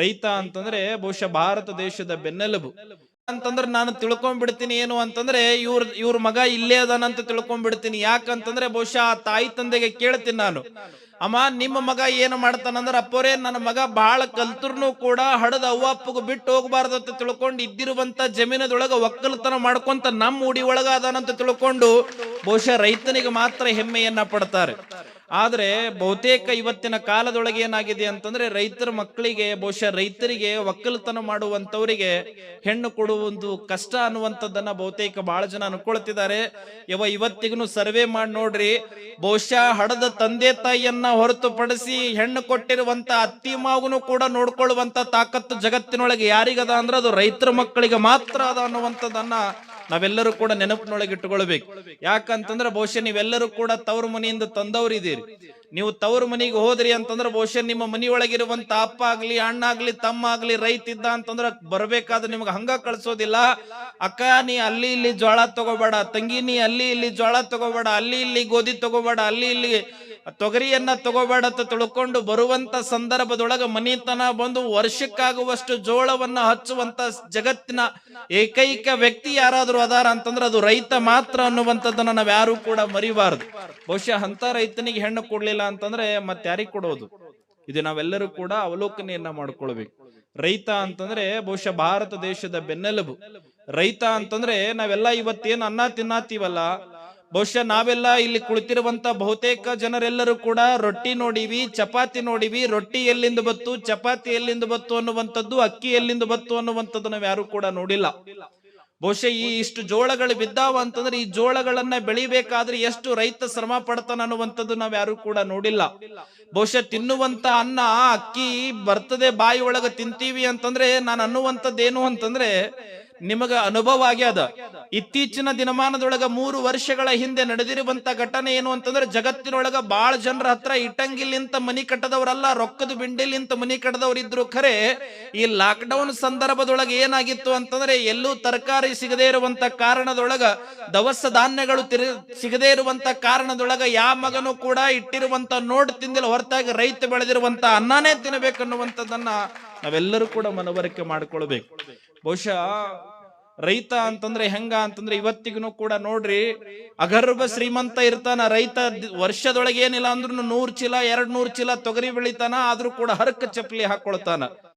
ರೈತ ಅಂತಂದ್ರೆ ಬಹುಶಃ ಭಾರತ ದೇಶದ ಬೆನ್ನೆಲುಬು. ಅಂತಂದ್ರೆ ನಾನು ತಿಳ್ಕೊಂಡ್ಬಿಡ್ತೀನಿ ಏನು ಅಂತಂದ್ರೆ ಇವ್ರ ಇವ್ರ ಮಗ ಇಲ್ಲೇ ಅದಾನಂತ ತಿಳ್ಕೊಂಡ್ಬಿಡ್ತೀನಿ. ಯಾಕಂತಂದ್ರೆ ಬಹುಶಃ ಆ ತಾಯಿ ತಂದೆಗೆ ಕೇಳ್ತೀನಿ ನಾನು. ಅಮ್ಮ, ನಿಮ್ಮ ಮಗ ಏನು ಮಾಡ್ತಾನಂದ್ರೆ ಅಪ್ಪೋರೇ, ನನ್ನ ಮಗ ಬಹಳ ಕಲ್ತರ್ನು ಕೂಡ ಹಡದ ಅವ್ವ ಅಪ್ಪಗ ಬಿಟ್ಟು ಹೋಗ್ಬಾರ್ದು ಅಂತ ತಿಳ್ಕೊಂಡು ಇದ್ದಿರುವಂತ ಜಮೀನದೊಳಗ ಒಕ್ಕಲತನ ಮಾಡ್ಕೊಂತ ನಮ್ಮ ಉಡಿ ಒಳಗ ಅದಾನಂತ ತಿಳ್ಕೊಂಡು ಬಹುಶಃ ರೈತನಿಗೆ ಮಾತ್ರ ಹೆಮ್ಮೆಯನ್ನ ಪಡ್ತಾರೆ. ಆದ್ರೆ ಬಹುತೇಕ ಇವತ್ತಿನ ಕಾಲದೊಳಗೆ ಏನಾಗಿದೆ ಅಂತಂದ್ರೆ ರೈತರ ಮಕ್ಕಳಿಗೆ, ಬಹುಶಃ ರೈತರಿಗೆ ಒಕ್ಕಲತನ ಮಾಡುವಂತವರಿಗೆ ಹೆಣ್ಣು ಕೊಡುವುದು ಕಷ್ಟ ಅನ್ನುವಂಥದ್ದನ್ನ ಬಹುತೇಕ ಬಹಳ ಜನ ಅನ್ಕೊಳ್ತಿದ್ದಾರೆ. ಯವ ಇವತ್ತಿಗೂ ಸರ್ವೆ ಮಾಡಿ ನೋಡ್ರಿ, ಬಹುಶಃ ಹಡದ ತಂದೆ ತಾಯಿಯನ್ನ ಹೊರತುಪಡಿಸಿ ಹೆಣ್ಣು ಕೊಟ್ಟಿರುವಂತ ಅತ್ತಿ ಮಾವನು ಕೂಡ ನೋಡ್ಕೊಳ್ಳುವಂತ ತಾಕತ್ತು ಜಗತ್ತಿನೊಳಗೆ ಯಾರಿಗದ ಅಂದ್ರೆ ಅದು ರೈತರ ಮಕ್ಕಳಿಗೆ ಮಾತ್ರ ಅದ ಅನ್ನುವಂಥದ್ದನ್ನ ನಾವೆಲ್ಲರೂ ಕೂಡ ನೆನಪಿನೊಳಗೆ ಇಟ್ಟುಕೊಳ್ಬೇಕು ಯಾಕಂತಂದ್ರೆ ಬಹುಶಃ ನೀವೆಲ್ಲರೂ ಕೂಡ ತವರು ಮನೆಯಿಂದ ತಂದವರಿದ್ದೀರಿ. ನೀವು ತವರು ಮನೆಗೆ ಹೋದ್ರಿ ಅಂತಂದ್ರೆ ಬಹುಶಃ ನಿಮ್ಮ ಮನೆಯೊಳಗಿರುವಂತ ಅಪ್ಪ ಆಗ್ಲಿ, ಅಣ್ಣ ಆಗ್ಲಿ, ತಮ್ಮ ಆಗ್ಲಿ ರೈತ ಇದ್ದ ಅಂತಂದ್ರೆ ಬರ್ಬೇಕಾದ್ರೆ ನಿಮ್ಗೆ ಹಂಗ ಕಳ್ಸೋದಿಲ್ಲ. ಅಕ್ಕ, ನೀ ಅಲ್ಲಿ ಇಲ್ಲಿ ಜೋಳ ತಗೋಬೇಡ, ತಂಗಿ, ನೀ ಅಲ್ಲಿ ಇಲ್ಲಿ ಜೋಳ ತಗೋಬೇಡ, ಅಲ್ಲಿ ಇಲ್ಲಿ ಗೋಧಿ ತಗೋಬೇಡ, ಅಲ್ಲಿ ಇಲ್ಲಿ ತೊಗರಿಯನ್ನ ತಗೋಬೇಡ ಅಂತ ತಿಳ್ಕೊಂಡು ಬರುವಂತ ಸಂದರ್ಭದೊಳಗ ಮನಿತನ ಬಂದು ವರ್ಷಕ್ಕಾಗುವಷ್ಟು ಜೋಳವನ್ನ ಹಚ್ಚುವಂತ ಜಗತ್ತಿನ ಏಕೈಕ ವ್ಯಕ್ತಿ ಯಾರಾದ್ರೂ ಅದಾರ ಅಂತಂದ್ರೆ ಅದು ರೈತ ಮಾತ್ರ ಅನ್ನುವಂಥದ್ದನ್ನ ನಾವ್ ಯಾರು ಕೂಡ ಮರಿಬಾರದು. ಬಹುಶಃ ಅಂತ ರೈತನಿಗೆ ಹೆಣ್ಣು ಕೊಡ್ಲಿಲ್ಲ ಅಂತಂದ್ರೆ ಮತ್ತೆ ಯಾರಿಗೆ ಕೊಡೋದು? ಇದು ನಾವೆಲ್ಲರೂ ಕೂಡ ಅವಲೋಕನೆಯನ್ನ ಮಾಡ್ಕೊಳ್ಬೇಕು. ರೈತ ಅಂತಂದ್ರೆ ಬಹುಶಃ ಭಾರತ ದೇಶದ ಬೆನ್ನೆಲುಬು. ರೈತ ಅಂತಂದ್ರೆ ನಾವೆಲ್ಲ ಇವತ್ತೇನು ಅನ್ನ ತಿನ್ನತ್ತೀವಲ್ಲ ಬಹುಶಃ ನಾವೆಲ್ಲ ಇಲ್ಲಿ ಕುಳಿತಿರುವಂತ ಬಹುತೇಕ ಜನರೆಲ್ಲರೂ ಕೂಡ ರೊಟ್ಟಿ ನೋಡಿವಿ, ಚಪಾತಿ ನೋಡಿವಿ. ರೊಟ್ಟಿ ಎಲ್ಲಿಂದ ಬತ್ತು ಚಪಾತಿ ಎಲ್ಲಿಂದ ಬತ್ತು ಅನ್ನುವಂಥದ್ದು, ಅಕ್ಕಿ ಎಲ್ಲಿಂದ ಬತ್ತು ಅನ್ನುವಂಥದ್ದು ನಾವು ಯಾರು ಕೂಡ ನೋಡಿಲ್ಲ. ಬಹುಶಃ ಈ ಇಷ್ಟು ಜೋಳಗಳು ಬಿದ್ದಾವ ಅಂತಂದ್ರೆ ಈ ಜೋಳಗಳನ್ನ ಬೆಳಿಬೇಕಾದ್ರೆ ಎಷ್ಟು ರೈತ ಶ್ರಮ ಪಡ್ತಾನ ಅನ್ನುವಂಥದ್ದು ನಾವ್ ಯಾರು ಕೂಡ ನೋಡಿಲ್ಲ. ಬಹುಶಃ ತಿನ್ನುವಂತ ಅನ್ನ, ಅಕ್ಕಿ ಬರ್ತದೆ ಬಾಯಿ ಒಳಗ ತಿಂತೀವಿ ಅಂತಂದ್ರೆ ನಾನು ಅನ್ನುವಂಥದ್ದೇನು ಅಂತಂದ್ರೆ ನಿಮಗ ಅನುಭವ ಆಗ್ಯದ. ಇತ್ತೀಚಿನ ದಿನಮಾನದೊಳಗ ಮೂರು ವರ್ಷಗಳ ಹಿಂದೆ ನಡೆದಿರುವಂತ ಘಟನೆ ಏನು ಅಂತಂದ್ರೆ ಜಗತ್ತಿನೊಳಗ ಬಾಳ ಜನರ ಹತ್ರ ಇಟ್ಟಂಗಿಲಿಂತ ಮನಿ ಕಟ್ಟದವರಲ್ಲ, ರೊಕ್ಕದ ಬಿಂಡಿಲಿಂತ ಮನಿ ಕಟ್ಟದವರಿದ್ರು ಖರೆ, ಈ ಲಾಕ್ ಡೌನ್ ಸಂದರ್ಭದೊಳಗೆ ಏನಾಗಿತ್ತು ಅಂತಂದ್ರೆ ಎಲ್ಲೂ ತರಕಾರಿ ಸಿಗದೇ ಇರುವಂತ ಕಾರಣದೊಳಗ, ದವಸ ಧಾನ್ಯಗಳು ತಿರು, ಸಿಗದೇ ಇರುವಂತ ಕಾರಣದೊಳಗ ಯಾವ ಮಗನು ಕೂಡ ಇಟ್ಟಿರುವಂತ ನೋಟ್ ತಿಂದಿಲ್ಲ, ಹೊರತಾಗಿ ರೈತ ಬೆಳೆದಿರುವಂತ ಅನ್ನನೇ ತಿನ್ನಬೇಕನ್ನುವಂಥದ್ದನ್ನ ನಾವೆಲ್ಲರೂ ಕೂಡ ಮನವರಿಕೆ ಮಾಡ್ಕೊಳ್ಬೇಕು. ಬಹುಶಃ ರೈತ ಅಂತಂದ್ರೆ ಹೆಂಗ ಅಂತಂದ್ರೆ ಇವತ್ತಿಗೂ ಕೂಡ ನೋಡ್ರಿ, ಅಗರ್ಭ ಶ್ರೀಮಂತ ಇರ್ತಾನ, ರೈತ ವರ್ಷದೊಳಗೆ ಏನಿಲ್ಲ ಅಂದ್ರೂ ನೂರ್ ಚೀಲ ಎರಡ್ ನೂರ್ ಚೀಲ ತೊಗರಿ ಬೆಳಿತಾನ, ಆದ್ರೂ ಕೂಡ ಹರಕ ಚಪ್ಪಲಿ ಹಾಕೊಳ್ತಾನ.